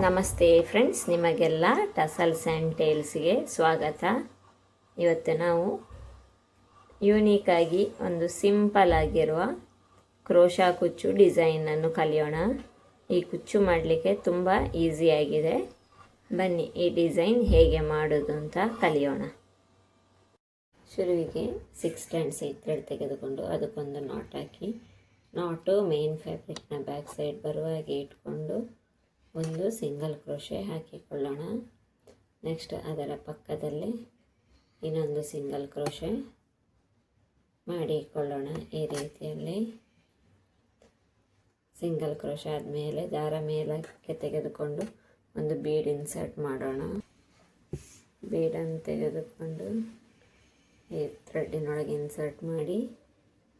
ನಮಸ್ತೆ ಫ್ರೆಂಡ್ಸ್ ನಿಮಗೆಲ್ಲ tassels and ಟೇಲ್ಸ್ಗೆ ಸ್ವಾಗತ. ಇವತ್ತು ನಾವು ಯೂನೀಕಾಗಿ ಒಂದು ಸಿಂಪಲ್ ಆಗಿರುವ ಕ್ರೋಶಾ ಕುಚ್ಚು ಡಿಸೈನನ್ನು ಕಲಿಯೋಣ. ಈ ಕುಚ್ಚು ಮಾಡಲಿಕ್ಕೆ ತುಂಬ ಈಸಿಯಾಗಿದೆ ಬನ್ನಿ, ಈ ಡಿಸೈನ್ ಹೇಗೆ ಮಾಡೋದು ಅಂತ ಕಲಿಯೋಣ. ಶುರುವಿಗೆ ಸಿಕ್ಸ್ ಸ್ಟ್ಯಾಂಡ್ಸ್ ಸೈಡ್ ಥ್ರೆಡ್ ತೆಗೆದುಕೊಂಡು ಅದಕ್ಕೊಂದು ನಾಟ್ ಹಾಕಿ ನಾಟು ಮೇನ್ ಫ್ಯಾಬ್ರಿಕ್ನ ಬ್ಯಾಕ್ ಸೈಡ್ ಬರುವ ಹಾಗೆ ಇಟ್ಕೊಂಡು ಒಂದು ಸಿಂಗಲ್ ಕ್ರೋಶೆ ಹಾಕಿಕೊಳ್ಳೋಣ. ನೆಕ್ಸ್ಟ್ ಅದರ ಪಕ್ಕದಲ್ಲಿ ಇನ್ನೊಂದು ಸಿಂಗಲ್ ಕ್ರೋಶೆ ಮಾಡಿಕೊಳ್ಳೋಣ ಈ ರೀತಿಯಲ್ಲಿ. ಸಿಂಗಲ್ ಕ್ರೋಶೆ ಆದಮೇಲೆ ದಾರ ಮೇಲಕ್ಕೆ ತೆಗೆದುಕೊಂಡು ಒಂದು ಬೀಡ್ ಇನ್ಸರ್ಟ್ ಮಾಡೋಣ. ಬೀಡನ್ನು ತೆಗೆದುಕೊಂಡು ಈ ಥ್ರೆಡ್ಡಿನೊಳಗೆ ಇನ್ಸರ್ಟ್ ಮಾಡಿ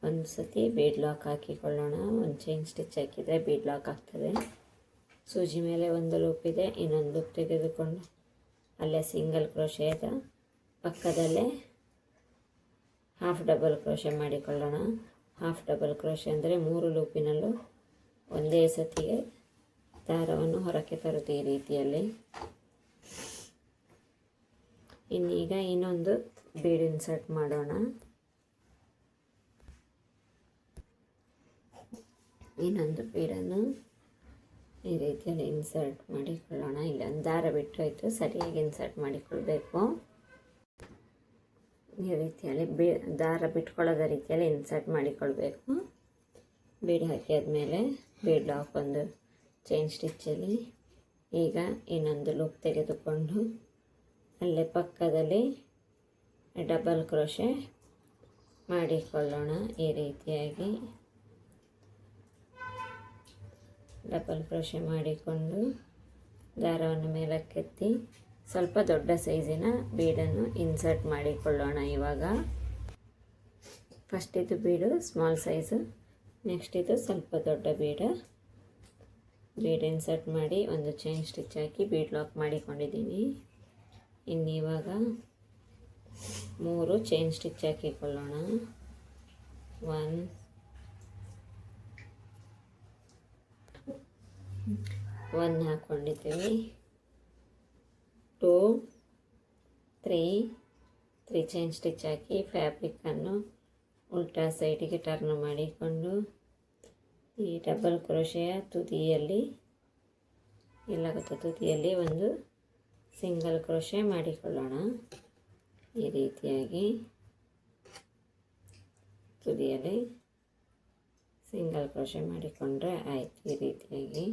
ಒಂದು ಸತಿ ಬೀಡ್ ಲಾಕ್ ಹಾಕಿಕೊಳ್ಳೋಣ. ಒಂದು ಚೈನ್ ಸ್ಟಿಚ್ ಹಾಕಿದರೆ ಬೀಡ್ ಲಾಕ್ ಆಗ್ತದೆ. ಸೂಜಿ ಮೇಲೆ ಒಂದು ಲೂಪ್ ಇದೆ, ಇನ್ನೊಂದು ಲೂಪ್ ತೆಗೆದುಕೊಂಡು. ಅಲ್ಲೇ ಸಿಂಗಲ್ ಕ್ರೋಶೆದ ಪಕ್ಕದಲ್ಲೇ ಹಾಫ್ ಡಬಲ್ ಕ್ರೋಶೆ ಮಾಡಿಕೊಳ್ಳೋಣ. ಹಾಫ್ ಡಬಲ್ ಕ್ರೋಶೆ ಅಂದರೆ ಮೂರು ಲೂಪಿನಲ್ಲೂ ಒಂದೇ ಸತಿಗೆ ದಾರವನ್ನು ಹೊರಕ್ಕೆ ತರುತ್ತೆ ಈ ರೀತಿಯಲ್ಲಿ. ಇನ್ನೀಗ ಇನ್ನೊಂದು ಬೀಡ್ ಇನ್ಸರ್ಟ್ ಮಾಡೋಣ. ಇನ್ನೊಂದು ಬೀಡನ್ನು ಈ ರೀತಿಯಲ್ಲಿ ಇನ್ಸರ್ಟ್ ಮಾಡಿಕೊಳ್ಳೋಣ. ಇಲ್ಲೊಂದು ದಾರ ಬಿಟ್ಟೋಯ್ತು ಸರಿಯಾಗಿ ಇನ್ಸರ್ಟ್ ಮಾಡಿಕೊಳ್ಬೇಕು. ಈ ರೀತಿಯಲ್ಲಿ ಬಿ, ದಾರ ಬಿಟ್ಕೊಳ್ಳೋದ ರೀತಿಯಲ್ಲಿ ಇನ್ಸರ್ಟ್ ಮಾಡಿಕೊಳ್ಬೇಕು. ಬೀಡ್ ಹಾಕಿ ಆದಮೇಲೆ ಬೀಡ್ ಲಾಕ್ ಒಂದು ಚೈನ್ ಸ್ಟಿಚ್ಚಲ್ಲಿ ಈಗ ಇನ್ನೊಂದು ಲುಕ್ ತೆಗೆದುಕೊಂಡು ಅಲ್ಲೇ ಪಕ್ಕದಲ್ಲಿ ಡಬಲ್ ಕ್ರೋಶೆ ಮಾಡಿಕೊಳ್ಳೋಣ. ಈ ರೀತಿಯಾಗಿ ಡಬಲ್ ಕ್ರೋಶೆ ಮಾಡಿಕೊಂಡು ದಾರವನ್ನು ಮೇಲಕ್ಕೆತ್ತಿ ಸ್ವಲ್ಪ ದೊಡ್ಡ ಸೈಜಿನ ಬೀಡನ್ನು ಇನ್ಸರ್ಟ್ ಮಾಡಿಕೊಳ್ಳೋಣ ಇವಾಗ. ಫಸ್ಟ್ ಇದು ಬೀಡು, ಸ್ಮಾಲ್ ಸೈಜು. ನೆಕ್ಸ್ಟ್ ಇದು ಸ್ವಲ್ಪ ದೊಡ್ಡ ಬೀಡ. ಬೀಡ್ ಇನ್ಸರ್ಟ್ ಮಾಡಿ ಒಂದು ಚೈನ್ ಸ್ಟಿಚ್ ಹಾಕಿ ಬೀಡ್ ಲಾಕ್ ಮಾಡಿಕೊಂಡಿದ್ದೀನಿ. ಇನ್ನು ಇವಾಗ ಮೂರು ಚೈನ್ ಸ್ಟಿಚ್ ಹಾಕಿಕೊಳ್ಳೋಣ. One one ಹಾಕ್ಕೊಂಡಿದ್ದೀವಿ two, three three chain stitch ಹಾಕಿ ಫ್ಯಾಬ್ರಿಕ್ಕನ್ನು ಉಲ್ಟಾ ಸೈಡಿಗೆ ಟರ್ನ್ ಮಾಡಿಕೊಂಡು ಈ ಡಬಲ್ ಕ್ರೋಶೆಯ ತುದಿಯಲ್ಲಿ ಇಲ್ಲಾಗುತ್ತೆ ತುದಿಯಲ್ಲಿ ಒಂದು ಸಿಂಗಲ್ ಕ್ರೋಶೆ ಮಾಡಿಕೊಳ್ಳೋಣ. ಈ ರೀತಿಯಾಗಿ ತುದಿಯಲ್ಲಿ ಸಿಂಗಲ್ ಕ್ರೋಶೆ ಮಾಡಿಕೊಂಡ್ರೆ ಆಯಿತು ಈ ರೀತಿಯಾಗಿ.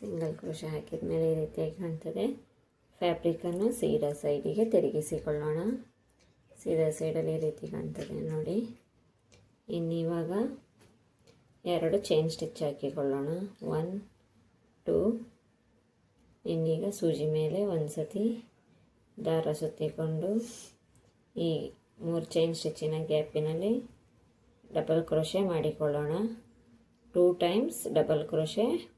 ಸಿಂಗಲ್ ಕ್ರೋಶ ಹಾಕಿದ ಮೇಲೆ ಈ ರೀತಿಯಾಗಿ ಕಾಣ್ತದೆ. ಫ್ಯಾಬ್ರಿಕನ್ನು ಸೀದಾ ಸೈಡಿಗೆ ತಿರುಗಿಸಿಕೊಳ್ಳೋಣ. ಸೀದಾ ಸೈಡಲ್ಲಿ ಈ ರೀತಿ ಕಾಣ್ತದೆ ನೋಡಿ. ಇನ್ನಿವಾಗ ಎರಡು ಚೈನ್ ಸ್ಟಿಚ್ ಹಾಕಿಕೊಳ್ಳೋಣ. One, two. ಇನ್ನೀಗ ಸೂಜಿ ಮೇಲೆ ಒಂದು ಸತಿ ದಾರ ಸುತ್ತಿಕೊಂಡು ಈ ಮೂರು ಚೈನ್ ಸ್ಟಿಚ್ಚಿನ ಗ್ಯಾಪಿನಲ್ಲಿ ಡಬಲ್ ಕ್ರೋಶೆ ಮಾಡಿಕೊಳ್ಳೋಣ. ಟೂ ಟೈಮ್ಸ್ ಡಬಲ್ ಕ್ರೋಶೆ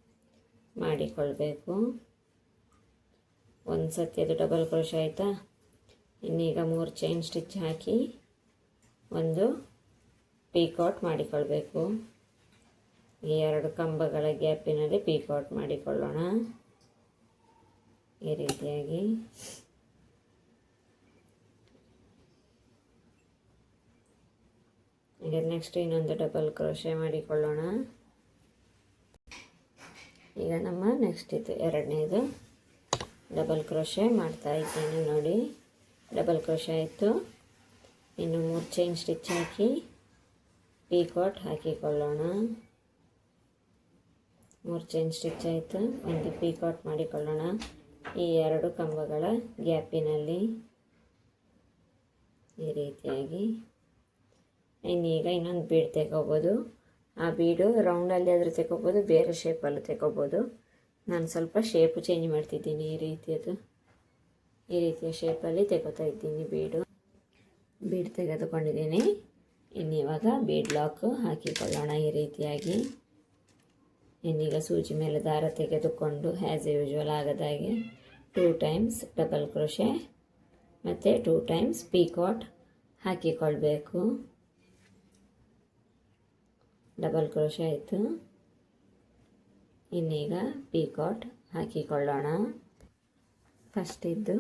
ಮಾಡಿಕೊಳ್ಬೇಕು. ಒಂದು ಸತಿ ಅದು ಡಬಲ್ ಕ್ರೋಶ ಆಯಿತಾ? ಇನ್ನೀಗ ಮೂರು ಚೈನ್ ಸ್ಟಿಚ್ ಹಾಕಿ ಒಂದು ಪೀಕೌಟ್ ಮಾಡಿಕೊಳ್ಬೇಕು. ಈ ಎರಡು ಕಂಬಗಳ ಗ್ಯಾಪಿನಲ್ಲಿ ಪೀಕೌಟ್ ಮಾಡಿಕೊಳ್ಳೋಣ. ಈ ರೀತಿಯಾಗಿ. ಈಗ ನೆಕ್ಸ್ಟ್ ಇನ್ನೊಂದು ಡಬಲ್ ಕ್ರೋಶೆ ಮಾಡಿಕೊಳ್ಳೋಣ. ಈಗ ನಮ್ಮ ನೆಕ್ಸ್ಟ್ ಇದು ಎರಡನೇದು. ಡಬಲ್ ಕ್ರೋಶೆ ಮಾಡ್ತಾ ಇದ್ದೇನೆ ನೋಡಿ. ಡಬಲ್ ಕ್ರೋಶೆ ಆಯಿತು. ಇನ್ನು ಮೂರು ಚೈನ್ ಸ್ಟಿಚ್ ಹಾಕಿ ಪೀಕಾಟ್ ಹಾಕಿಕೊಳ್ಳೋಣ. ಮೂರು ಚೈನ್ ಸ್ಟಿಚ್ ಆಯಿತು. ಒಂದು ಪೀಕಾಟ್ ಮಾಡಿಕೊಳ್ಳೋಣ. ಈ ಎರಡು ಕಂಬಗಳ ಗ್ಯಾಪಿನಲ್ಲಿ ಈ ರೀತಿಯಾಗಿ. ಇನ್ನೀಗ ಇನ್ನೊಂದು ಬೀಡ್ ತೆಗೋಬೋದು. ಆ ಬೀಡು ರೌಂಡಲ್ಲಿ ಆದರೂ ತೆಗೋಬೋದು ಬೇರೆ ಶೇಪಲ್ಲೂ ತೆಗೋಬೋದು ನಾನು ಸ್ವಲ್ಪ ಶೇಪ್ ಚೇಂಜ್ ಮಾಡ್ತಿದ್ದೀನಿ ಈ ರೀತಿಯದು ಈ ರೀತಿಯ ಶೇಪಲ್ಲಿ ತೆಗೋತಾ ಇದ್ದೀನಿ ಬೀಡು. ಬೀಡ್ ತೆಗೆದುಕೊಂಡಿದ್ದೀನಿ. ಇನ್ನಿವಾಗ ಬೀಡ್ ಲಾಕ್ ಹಾಕಿಕೊಳ್ಳೋಣ ಈ ರೀತಿಯಾಗಿ. ಇನ್ನೀಗ ಸೂಜಿ ಮೇಲೆ ದಾರ ತೆಗೆದುಕೊಂಡು ಹ್ಯಾಸ್ ಯೂಶ್ವಲ್ ಆಗದಾಗೆ ಟೂ ಟೈಮ್ಸ್ ಡಬಲ್ ಕ್ರೋಶೆ ಮತ್ತು ಟೂ ಟೈಮ್ಸ್ ಪೀಕಾಟ್ ಹಾಕಿಕೊಳ್ಬೇಕು. ಡಬಲ್ ಕ್ರೋಶೆ ಆಯಿತು. ಇನ್ನೀಗ ಪೀಕಾಟ್ ಹಾಕಿಕೊಳ್ಳೋಣ. ಫಸ್ಟ್ ಇದ್ದು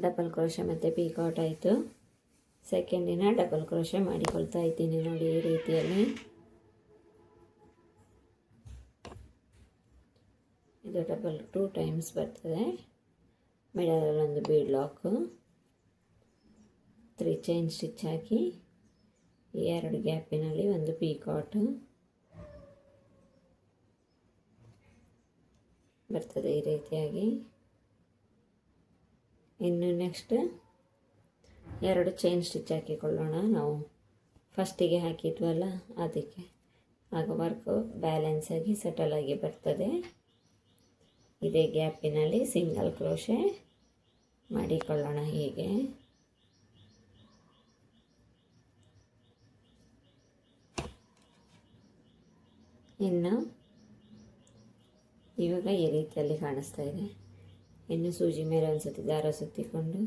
ಡಬಲ್ ಕ್ರೋಶೆ ಮತ್ತು ಪೀಕಾಟ್ ಆಯಿತು. ಸೆಕೆಂಡಿನ ಡಬಲ್ ಕ್ರೋಶೆ ಮಾಡಿಕೊಳ್ತಾ ಇದ್ದೀನಿ ನೋಡಿ ಈ ರೀತಿಯಲ್ಲಿ. ಇದು ಡಬಲ್ ಟೂ ಟೈಮ್ಸ್ ಬರ್ತದೆ. ಮಿಡಲಲ್ಲಿ ಒಂದು bead lock three chain stitch ಹಾಕಿ ಎರಡು ಗ್ಯಾಪಿನಲ್ಲಿ ಒಂದು ಪೀಕಾಟು. ಬರ್ತದೆ ಈ ರೀತಿಯಾಗಿ. ಇನ್ನು ನೆಕ್ಸ್ಟ್ ಎರಡು ಚೈನ್ ಸ್ಟಿಚ್ ಹಾಕಿಕೊಳ್ಳೋಣ. ನಾವು ಫಸ್ಟಿಗೆ ಹಾಕಿದ್ವಲ್ಲ, ಅದಕ್ಕೆ ಆಗ ವರ್ಕು ಬ್ಯಾಲೆನ್ಸ್ ಆಗಿ ಸೆಟಲ್ ಆಗಿ ಬರ್ತದೆ. ಇದೇ ಗ್ಯಾಪಿನಲ್ಲಿ ಸಿಂಗಲ್ ಕ್ರೋಶೆ ಮಾಡಿಕೊಳ್ಳೋಣ ಹೀಗೆ. ಇನ್ನು ಇವಾಗ ಈ ರೀತಿಯಲ್ಲಿ ಕಾಣಿಸ್ತಾ ಇದೆ. ಇನ್ನು ಸೂಜಿ ಮೇಲೆ ಒಂದು ಸತಿ ದಾರ ಸುತ್ತಿಕೊಂಡು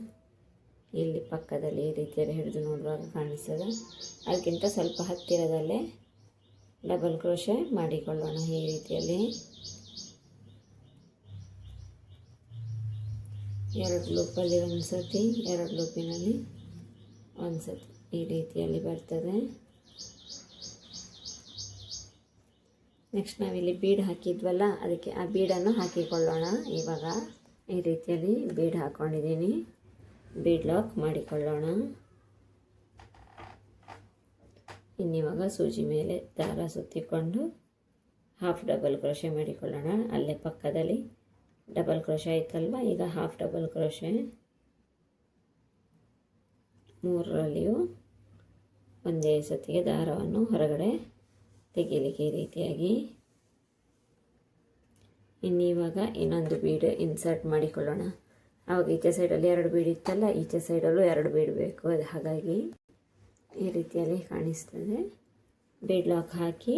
ಇಲ್ಲಿ ಪಕ್ಕದಲ್ಲಿ ಈ ರೀತಿಯಲ್ಲಿ ಹಿಡಿದು ನೋಡುವಾಗ ಕಾಣಿಸ್ತದೆ. ಅದಕ್ಕಿಂತ ಸ್ವಲ್ಪ ಹತ್ತಿರದಲ್ಲೇ ಡಬಲ್ ಕ್ರೋಶೆ ಮಾಡಿಕೊಳ್ಳೋಣ ಈ ರೀತಿಯಲ್ಲಿ. ಎರಡು ಲೂಪಲ್ಲಿ ಒಂದು ಸತಿ, ಎರಡು ಲೂಪಿನಲ್ಲಿ ಒಂದು ಸತಿ ಈ ರೀತಿಯಲ್ಲಿ ಬರ್ತದೆ. ನೆಕ್ಸ್ಟ್ ನಾವಿಲ್ಲಿ ಬೀಡ್ ಹಾಕಿದ್ವಲ್ಲ, ಅದಕ್ಕೆ ಆ ಬೀಡನ್ನು ಹಾಕಿಕೊಳ್ಳೋಣ. ಇವಾಗ ಈ ರೀತಿಯಲ್ಲಿ ಬೀಡ್ ಹಾಕ್ಕೊಂಡಿದ್ದೀನಿ ಬೀಡ್ ಲಾಕ್ ಮಾಡಿಕೊಳ್ಳೋಣ. ಇನ್ನಿವಾಗ ಸೂಜಿ ಮೇಲೆ ದಾರ ಸುತ್ತಿಕೊಂಡು ಹಾಫ್ ಡಬಲ್ ಕ್ರೋಶೆ ಮಾಡಿಕೊಳ್ಳೋಣ. ಅಲ್ಲೇ ಪಕ್ಕದಲ್ಲಿ ಡಬಲ್ ಕ್ರೋಶೆ ಆಯ್ತಲ್ವ? ಈಗ ಹಾಫ್ ಡಬಲ್ ಕ್ರೋಶೆ ಮೂರರಲ್ಲಿಯೂ ಒಂದೇ ಸತಿಗೆ ದಾರವನ್ನು ಹೊರಗಡೆ ತೆಗೀಲಿಕ್ಕೆ ಈ ರೀತಿಯಾಗಿ. ಇವಾಗ ಇನ್ನೊಂದು ಬೀಡು ಇನ್ಸರ್ಟ್ ಮಾಡಿಕೊಳ್ಳೋಣ. ಆವಾಗ ಈಚೆ ಸೈಡಲ್ಲಿ ಎರಡು ಬೀಡ್ ಇತ್ತಲ್ಲ, ಈಚೆ ಸೈಡಲ್ಲೂ ಎರಡು ಬೀಡ್ ಬೇಕು. ಅದು ಹಾಗಾಗಿ ಈ ರೀತಿಯಲ್ಲಿ ಕಾಣಿಸ್ತದೆ. ಬೀಡ್ ಲಾಕ್ ಹಾಕಿ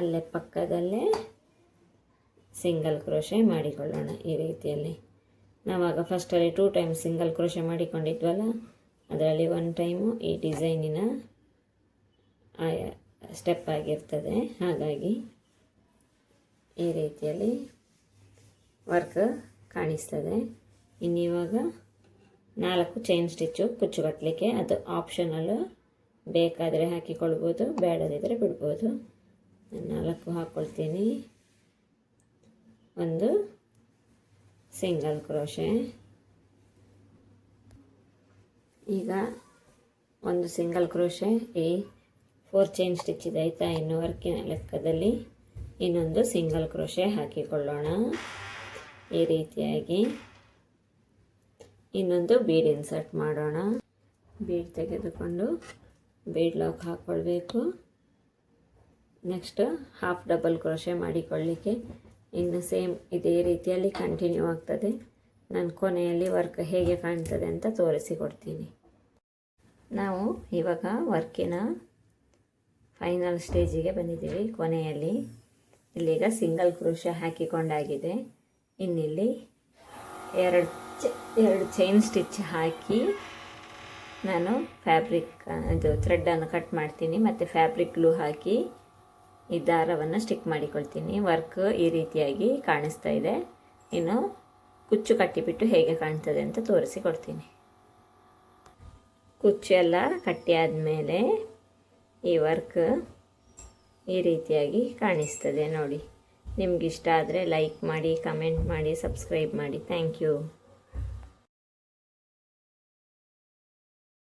ಅಲ್ಲೇ ಪಕ್ಕದಲ್ಲೇ ಸಿಂಗಲ್ ಕ್ರೋಶೆ ಮಾಡಿಕೊಳ್ಳೋಣ ಈ ರೀತಿಯಲ್ಲಿ. ನಾವಾಗ ಫಸ್ಟಲ್ಲಿ ಟೂ ಟೈಮ್ ಸಿಂಗಲ್ ಕ್ರೋಶೆ ಮಾಡಿಕೊಂಡಿದ್ವಲ್ಲ ಅದರಲ್ಲಿ ಒನ್ ಟೈಮು ಈ ಡಿಸೈನಿನ ಸ್ಟೆಪ್ ಆಗಿರ್ತದೆ. ಹಾಗಾಗಿ ಈ ರೀತಿಯಲ್ಲಿ ವರ್ಕ್ ಕಾಣಿಸ್ತದೆ. ಇನ್ನಿವಾಗ ನಾಲ್ಕು ಚೈನ್ ಸ್ಟಿಚ್ಚು ಕುಚ್ಚುಗಟ್ಟಲಿಕ್ಕೆ ಅದು ಆಪ್ಷನಲ್ಲು ಬೇಕಾದರೆ ಹಾಕಿಕೊಳ್ಬೋದು ಬೇಡದಿದ್ದರೆ ಬಿಡ್ಬೋದು. ನಾಲ್ಕು ಹಾಕ್ಕೊಳ್ತೀನಿ ಒಂದು ಸಿಂಗಲ್ ಕ್ರೋಶೆ ಈಗ ಒಂದು ಸಿಂಗಲ್ ಕ್ರೋಶೆ ಈ ಫೋರ್ ಚೈನ್ ಸ್ಟಿಚ್ ಇದೆ ಆಯಿತಾ? ಇನ್ನು ವರ್ಕಿನ ಲೆಕ್ಕದಲ್ಲಿ ಇನ್ನೊಂದು ಸಿಂಗಲ್ ಕ್ರೋಶೆ ಹಾಕಿಕೊಳ್ಳೋಣ. ಈ ರೀತಿಯಾಗಿ ಇನ್ನೊಂದು ಬೀಡ್ ಇನ್ಸರ್ಟ್ ಮಾಡೋಣ. ಬೀಡ್ ತೆಗೆದುಕೊಂಡು ಬೀಡ್ ಲಾಕ್ ಹಾಕ್ಕೊಳ್ಬೇಕು ನೆಕ್ಸ್ಟ್ ಹಾಫ್ ಡಬಲ್ ಕ್ರೋಶೆ ಮಾಡಿಕೊಳ್ಳಿಕ್ಕೆ ಇನ್ನು ಸೇಮ್ ಇದೇ ರೀತಿಯಲ್ಲಿ ಕಂಟಿನ್ಯೂ ಆಗ್ತದೆ. ನಾನು ಕೊನೆಯಲ್ಲಿ ವರ್ಕ್ ಹೇಗೆ ಕಾಣ್ತದೆ ಅಂತ ತೋರಿಸಿಕೊಡ್ತೀನಿ ನಾವು ಇವಾಗ ವರ್ಕಿನ ಫೈನಲ್ ಸ್ಟೇಜಿಗೆ ಬಂದಿದ್ದೀವಿ. ಕೊನೆಯಲ್ಲಿ ಇಲ್ಲೀಗ ಸಿಂಗಲ್ ಕ್ರೋಶ ಹಾಕಿಕೊಂಡಾಗಿದೆ. ಇನ್ನಿಲ್ಲಿ ಎರಡು ಎರಡು ಚೈನ್ ಸ್ಟಿಚ್ ಹಾಕಿ ನಾನು ಫ್ಯಾಬ್ರಿಕ್, ಇದು ಥ್ರೆಡ್ಡನ್ನು ಕಟ್ ಮಾಡ್ತೀನಿ. ಮತ್ತು ಫ್ಯಾಬ್ರಿಕ್ ಗ್ಲೂ ಹಾಕಿ ಈ ದಾರವನ್ನು ಸ್ಟಿಕ್ ಮಾಡಿಕೊಳ್ತೀನಿ. ವರ್ಕ್ ಈ ರೀತಿಯಾಗಿ ಕಾಣಿಸ್ತಾ ಇದೆ. ಇನ್ನು ಕುಚ್ಚು ಕಟ್ಟಿಬಿಟ್ಟು ಹೇಗೆ ಕಾಣ್ತದೆ ಅಂತ ತೋರಿಸಿ ಕೊಡ್ತೀನಿ ಕುಚ್ಚು ಎಲ್ಲ ಕಟ್ಟಿ ಆದಮೇಲೆ ಈ ವರ್ಕ್ ಈ ರೀತಿಯಾಗಿ ಕಾಣಿಸ್ತದೆ ನೋಡಿ. ನಿಮಗಿಷ್ಟ ಆದರೆ ಲೈಕ್ ಮಾಡಿ, ಕಮೆಂಟ್ ಮಾಡಿ, ಸಬ್ಸ್ಕ್ರೈಬ್ ಮಾಡಿ. Thank you.